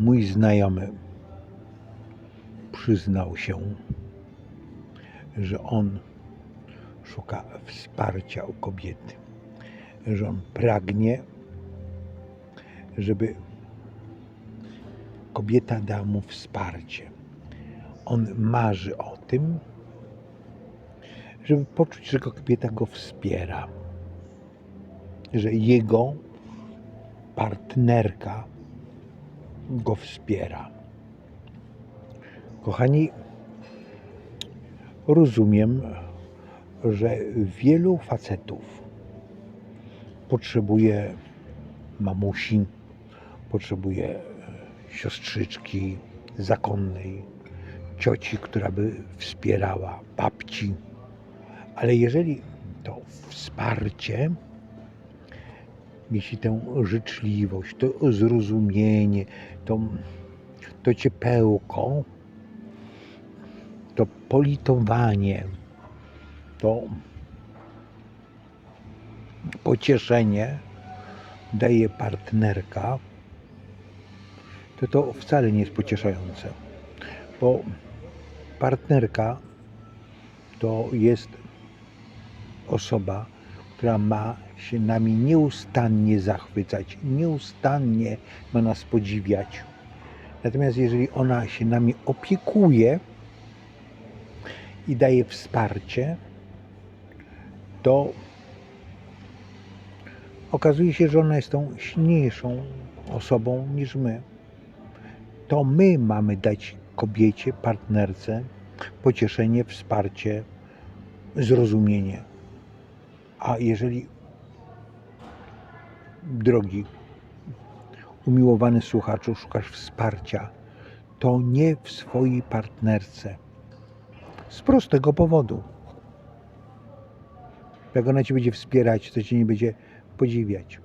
mój znajomy przyznał się, że on szuka wsparcia u kobiety, że on pragnie, żeby kobieta dała mu wsparcie. On marzy o tym, żeby poczuć, że kobieta go wspiera, że jego partnerka go wspiera. Kochani, rozumiem, że wielu facetów potrzebuje mamusi, potrzebuje e, siostrzyczki zakonnej, cioci, która by wspierała, babci. Ale jeżeli to wsparcie, jeśli tę życzliwość, to zrozumienie, to, to ciepełko, to politowanie, to pocieszenie daje partnerka, to to wcale nie jest pocieszające, bo partnerka to jest osoba, która ma się nami nieustannie zachwycać, nieustannie ma nas podziwiać. Natomiast jeżeli ona się nami opiekuje i daje wsparcie, to okazuje się, że ona jest tą silniejszą osobą niż my. To my mamy dać kobiecie, partnerce pocieszenie, wsparcie, zrozumienie. A jeżeli, drogi, umiłowany słuchaczu, szukasz wsparcia, to nie w swojej partnerce. Z prostego powodu. Jak ona cię będzie wspierać, to cię nie będzie podziwiać.